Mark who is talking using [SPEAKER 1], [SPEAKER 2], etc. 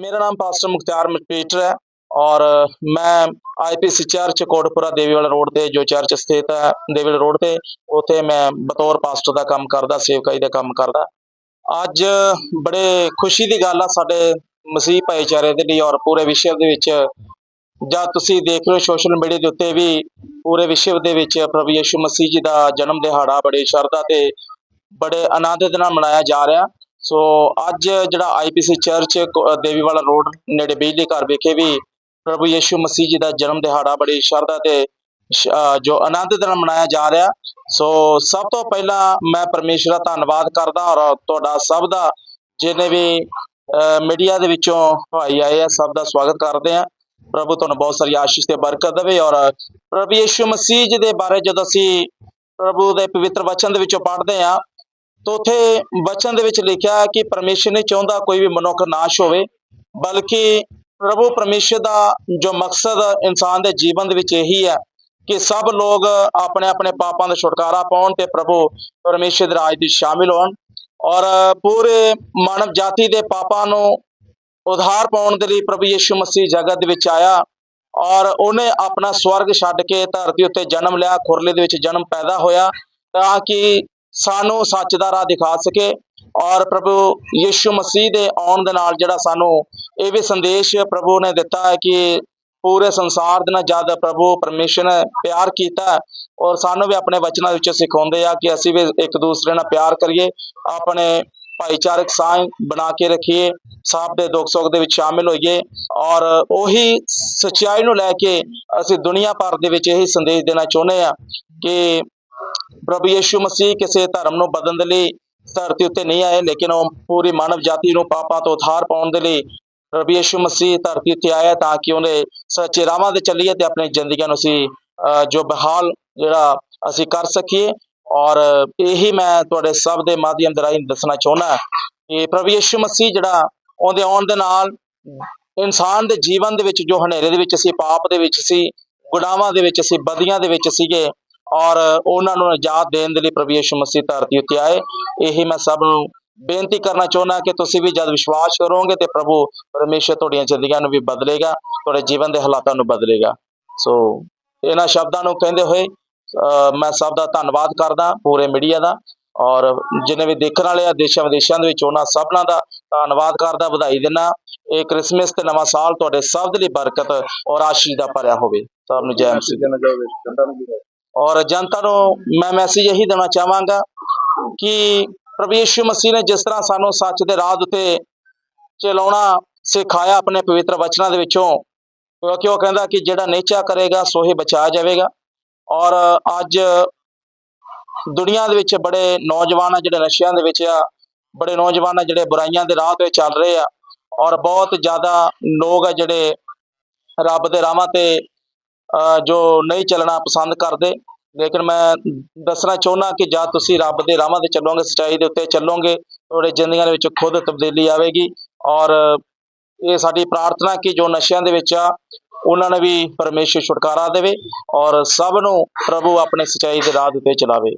[SPEAKER 1] ਮੇਰਾ ਨਾਮ ਪਾਸਟਰ ਮੁਖਤਾਰ ਮਪੀਟਰ ਹੈ ਔਰ ਮੈਂ IPC church Kotpura Deviwal road ਤੇ, ਜੋ ਚਰਚ ਸਥਿਤ ਹੈ, ਦੇਵੀਵਾਲ ਰੋਡ ਤੇ, ਉੱਥੇ ਮੈਂ ਬਤੌਰ ਪਾਸਟਰ ਦਾ ਕੰਮ ਕਰਦਾ, ਸੇਵਕਾਈ ਦਾ ਕੰਮ ਕਰਦਾ। ਅੱਜ ਬੜੇ ਖੁਸ਼ੀ ਦੀ ਗੱਲ ਆ ਸਾਡੇ ਮਸੀਹ ਭਾਈਚਾਰੇ ਦੇ ਲਈ ਔਰ ਪੂਰੇ ਵਿਸ਼ਵ ਦੇ ਵਿੱਚ, ਜਾਂ ਤੁਸੀਂ ਦੇਖ ਰਹੇ ਹੋ ਸੋਸ਼ਲ ਮੀਡੀਆ ਦੇ ਉੱਤੇ ਵੀ, ਪੂਰੇ ਵਿਸ਼ਵ ਦੇ ਵਿੱਚ ਪ੍ਰਭੂ ਯਿਸੂ ਮਸੀਹ ਜੀ ਦਾ ਜਨਮ ਦਿਹਾੜਾ ਬੜੇ ਸ਼ਰਧਾ ਤੇ ਬੜੇ ਆਨੰਦ ਦੇ ਨਾਲ ਮਨਾਇਆ ਜਾ ਰਿਹਾ। ਸੋ ਅੱਜ ਜਿਹੜਾ ਆਈਪੀਸੀ ਚਰਚ ਦੇਵੀਵਾਲਾ ਰੋਡ ਨੇੜੇ ਬਿਜਲੀ ਘਰ ਵਿਖੇ ਵੀ ਪ੍ਰਭੂ ਯਿਸੂ ਮਸੀਹ ਜੀ ਦਾ ਜਨਮ ਦਿਹਾੜਾ ਬੜੀ ਸ਼ਰਧਾ ਤੇ ਜੋ ਆਨੰਦ ਦੇ ਨਾਲ ਮਨਾਇਆ ਜਾ ਰਿਹਾ। ਸੋ ਸਭ ਤੋਂ ਪਹਿਲਾਂ ਮੈਂ ਪਰਮੇਸ਼ਰ ਦਾ ਧੰਨਵਾਦ ਕਰਦਾ ਔਰ ਤੁਹਾਡਾ ਸਭ ਦਾ ਜਿਹਨੇ ਵੀ ਮੀਡੀਆ ਦੇ ਵਿੱਚੋਂ ਭਾਈ ਆਏ ਆ, ਸਭ ਦਾ ਸਵਾਗਤ ਕਰਦੇ ਆ। ਪ੍ਰਭੂ ਤੁਹਾਨੂੰ ਬਹੁਤ ਸਾਰੀ ਆਸ਼ੀਸ਼ ਤੇ ਬਰਕਤ ਦੇਵੇ ਔਰ ਪ੍ਰਭੂ ਯਿਸੂ ਮਸੀਹ ਜੀ ਦੇ ਬਾਰੇ ਜਦੋਂ ਅਸੀਂ ਪ੍ਰਭੂ ਦੇ ਪਵਿੱਤਰ ਵਚਨ ਦੇ ਵਿੱਚੋਂ ਪੜ੍ਹਦੇ ਆ ਤਾਂ ਉੱਥੇ ਬਚਨ ਦੇ ਵਿੱਚ ਲਿਖਿਆ ਹੈ ਕਿ ਪਰਮੇਸ਼ਰ ਨਹੀਂ ਚਾਹੁੰਦਾ ਕੋਈ ਵੀ ਮਨੁੱਖ ਨਾਸ਼ ਹੋਵੇ, ਬਲਕਿ ਪ੍ਰਭੂ ਪਰਮੇਸ਼ਰ ਦਾ ਜੋ ਮਕਸਦ ਇਨਸਾਨ ਦੇ ਜੀਵਨ ਦੇ ਵਿੱਚ ਇਹੀ ਹੈ ਕਿ ਸਭ ਲੋਕ ਆਪਣੇ ਆਪਣੇ ਪਾਪਾਂ ਦਾ ਛੁਟਕਾਰਾ ਪਾਉਣ ਤੇ ਪ੍ਰਭੂ ਪਰਮੇਸ਼ਰ ਦੇ ਰਾਜ ਵਿੱਚ ਸ਼ਾਮਿਲ ਹੋਣ ਔਰ ਪੂਰੇ ਮਾਨਵ ਜਾਤੀ ਦੇ ਪਾਪਾਂ ਨੂੰ ਉਧਾਰ ਪਾਉਣ ਦੇ ਲਈ ਪ੍ਰਭੂ ਯਿਸੂ ਮਸੀਹ ਜਗਤ ਦੇ ਵਿੱਚ ਆਇਆ ਔਰ ਉਹਨੇ ਆਪਣਾ ਸਵਰਗ ਛੱਡ ਕੇ ਧਰਤੀ ਉੱਤੇ ਜਨਮ ਲਿਆ, ਖੁਰਲੇ ਦੇ ਵਿੱਚ ਜਨਮ ਪੈਦਾ ਹੋਇਆ ਤਾਂ ਕਿ ਸਾਨੂੰ ਸੱਚ ਦਾ ਰਾਹ ਦਿਖਾ ਸਕੇ ਔਰ ਪ੍ਰਭੂ ਯਿਸੂ ਮਸੀਹ ਦੇ ਆਉਣ ਦੇ ਨਾਲ ਜਿਹੜਾ ਸਾਨੂੰ ਇਹ ਵੀ ਸੰਦੇਸ਼ ਪ੍ਰਭੂ ਨੇ ਦਿੱਤਾ ਹੈ ਕਿ ਪੂਰੇ ਸੰਸਾਰ ਦੇ ਨਾਲ ਜਦ ਪ੍ਰਭੂ ਪਰਮੇਸ਼ਰ ਨੇ ਪਿਆਰ ਕੀਤਾ ਔਰ ਸਾਨੂੰ ਵੀ ਆਪਣੇ ਵਚਨਾਂ ਵਿੱਚ ਸਿਖਾਉਂਦੇ ਆ ਕਿ ਅਸੀਂ ਵੀ ਇੱਕ ਦੂਸਰੇ ਨਾਲ ਪਿਆਰ ਕਰੀਏ, ਆਪਣੇ ਭਾਈਚਾਰਕ ਸਾਂਝ ਬਣਾ ਕੇ ਰੱਖੀਏ ਸਭ ਦੇ ਦੁੱਖ ਸੁੱਖ ਦੇ ਵਿੱਚ ਸ਼ਾਮਿਲ ਹੋਈਏ ਔਰ ਉਹੀ ਸੱਚਾਈ ਨੂੰ ਲੈ ਕੇ ਅਸੀਂ ਦੁਨੀਆ ਭਰ ਦੇ ਵਿੱਚ ਇਹੀ ਸੰਦੇਸ਼ ਦੇਣਾ ਚਾਹੁੰਦੇ ਆ ਕਿ ਪ੍ਰਭੂ ਯਿਸੂ ਮਸੀਹ ਕਿਸੇ ਧਰਮ ਨੂੰ ਬਦਲਣ ਦੇ ਲਈ ਧਰਤੀ ਉੱਤੇ ਨਹੀਂ ਆਏ ਲੇਕਿਨ ਉਹ ਪੂਰੀ ਮਾਨਵ ਜਾਤੀ ਨੂੰ ਪਾਪਾਂ ਤੋਂ ਉਧਾਰ ਪਾਉਣ ਦੇ ਲਈ ਪ੍ਰਭੂ ਯਿਸੂ ਮਸੀਹ ਧਰਤੀ ਉੱਤੇ ਆਇਆ ਤਾਂ ਕਿ ਉਹਨੇ ਸੱਚੇ ਰਾਹਾਂ ਤੇ ਚੱਲੀਏ ਤੇ ਆਪਣੀ ਜ਼ਿੰਦਗੀਆਂ ਨੂੰ ਅਸੀਂ ਅਹ, ਜੋ ਬਹਾਲ ਜਿਹੜਾ ਅਸੀਂ ਕਰ ਸਕੀਏ। ਔਰ ਇਹੀ ਮੈਂ ਤੁਹਾਡੇ ਸਭ ਦੇ ਮਾਧਿਅਮ ਦੇ ਰਾਹੀਂ ਦੱਸਣਾ ਚਾਹੁੰਦਾ ਕਿ ਪ੍ਰਭੂ ਯਿਸੂ ਮਸੀਹ ਜਿਹੜਾ ਉਹਦੇ ਆਉਣ ਦੇ ਨਾਲ ਇਨਸਾਨ ਦੇ ਜੀਵਨ ਦੇ ਵਿੱਚ ਜੋ ਹਨੇਰੇ ਦੇ ਵਿੱਚ ਸੀ ਪਾਪ ਦੇ ਵਿੱਚ ਸੀ ਗੁਨਾਹਾਂ ਦੇ ਵਿੱਚ ਸੀ ਬਦੀਆਂ ਦੇ ਵਿੱਚ ਸੀਗੇ ਔਰ ਉਹਨਾਂ ਨੂੰ ਨਜਾਤ ਦੇਣ ਦੇ ਲਈ ਪ੍ਰਭੂ ਯਿਸੂ ਮਸੀਹ ਧਰਤੀ ਉੱਤੇ ਆਏ। ਇਹੀ ਮੈਂ ਸਭ ਨੂੰ ਬੇਨਤੀ ਕਰਨਾ ਚਾਹੁੰਦਾ ਕਿ ਤੁਸੀਂ ਵੀ ਜਦ ਵਿਸ਼ਵਾਸ ਕਰੋਗੇ ਤੇ ਪ੍ਰਭੂ ਪਰਮੇਸ਼ਰ ਤੁਹਾਡੀਆਂ ਜ਼ਿੰਦਗੀਆਂ ਨੂੰ ਵੀ ਬਦਲੇਗਾ ਤੁਹਾਡੇ ਜੀਵਨ ਦੇ ਹਾਲਾਤਾਂ ਨੂੰ ਬਦਲੇਗਾ। ਸੋ ਇਹਨਾਂ ਸ਼ਬਦਾਂ ਨੂੰ ਕਹਿੰਦੇ ਹੋਏ ਮੈਂ ਸਭ ਦਾ ਧੰਨਵਾਦ ਕਰਦਾ ਪੂਰੇ ਮੀਡੀਆ ਦਾ ਔਰ ਜਿਨੇ ਵੀ ਦੇਖਣ ਵਾਲੇ ਆ ਦੇਸ਼ਾਂ ਵਿਦੇਸ਼ਾਂ ਦੇ ਵਿੱਚ ਉਹਨਾਂ ਸਭਨਾਂ ਦਾ ਧੰਨਵਾਦ ਕਰਦਾ ਵਧਾਈ ਦਿੰਦਾ। ਇਹ ਕ੍ਰਿਸਮਸ ਤੇ ਨਵਾਂ ਸਾਲ ਤੁਹਾਡੇ ਸਭ ਦੇ ਲਈ ਬਰਕਤ ਔਰ ਆਸ਼ੀਸ਼ ਦਾ ਭਰਿਆ ਹੋਵੇ। ਸਭ ਨੂੰ ਜੈ ਮਸੀਹ। ਔਰ ਜਨਤਾ ਨੂੰ ਮੈਂ ਮੈਸੇਜ ਇਹੀ ਦੇਣਾ ਚਾਹਾਂਗਾ ਕਿ ਪ੍ਰਭੂ ਯਿਸੂ ਮਸੀਹ ਨੇ ਜਿਸ ਤਰ੍ਹਾਂ ਸਾਨੂੰ ਸੱਚ ਦੇ ਰਾਹ ਉੱਤੇ ਚਲਾਉਣਾ ਸਿਖਾਇਆ ਆਪਣੇ ਪਵਿੱਤਰ ਵਚਨਾਂ ਦੇ ਵਿੱਚੋਂ ਕਿਉਂਕਿ ਉਹ ਕਹਿੰਦਾ ਕਿ ਜਿਹੜਾ ਨੇਚਾ ਕਰੇਗਾ ਸੋਹੇ ਹੀ ਬਚਾਇਆ ਜਾਵੇਗਾ। ਔਰ ਅੱਜ ਦੁਨੀਆ ਦੇ ਵਿੱਚ ਬੜੇ ਨੌਜਵਾਨ ਆ, ਜਿਹੜੇ ਨਸ਼ਿਆਂ ਦੇ ਵਿੱਚ ਆ, ਬੜੇ ਨੌਜਵਾਨ ਆ, ਜਿਹੜੇ ਬੁਰਾਈਆਂ ਦੇ ਰਾਹ ਤੇ ਚੱਲ ਰਹੇ ਆ। ਔਰ ਬਹੁਤ ਜ਼ਿਆਦਾ ਲੋਕ ਆ ਜਿਹੜੇ ਰੱਬ ਦੇ ਰਾਹਾਂ ਤੇ ਜੋ ਨਹੀਂ ਚੱਲਣਾ ਪਸੰਦ ਕਰਦੇ। ਲੇਕਿਨ ਮੈਂ ਦੱਸਣਾ ਚਾਹੁੰਦਾ ਕਿ ਜਦ ਤੁਸੀਂ ਰੱਬ ਦੇ ਰਾਹਾਂ ਤੇ ਚੱਲੋਗੇ, ਸਚਾਈ ਦੇ ਉੱਤੇ ਚੱਲੋਗੇ, ਤੁਹਾਡੇ ਜ਼ਿੰਦਗੀਆਂ ਦੇ ਵਿੱਚ ਖੁਦ ਤਬਦੀਲੀ ਆਵੇਗੀ। ਔਰ ਇਹ ਸਾਡੀ ਪ੍ਰਾਰਥਨਾ ਕਿ ਜੋ ਨਸ਼ਿਆਂ ਦੇ ਵਿੱਚ ਆ, ਉਹਨਾਂ ਨੂੰ ਵੀ ਪਰਮੇਸ਼ਰ ਛੁਟਕਾਰਾ ਦੇਵੇ ਔਰ ਸਭ ਨੂੰ ਪ੍ਰਭੂ ਆਪਣੇ ਸਚਾਈ ਦੇ ਰਾਹ ਦੇ ਉੱਤੇ ਚਲਾਵੇ।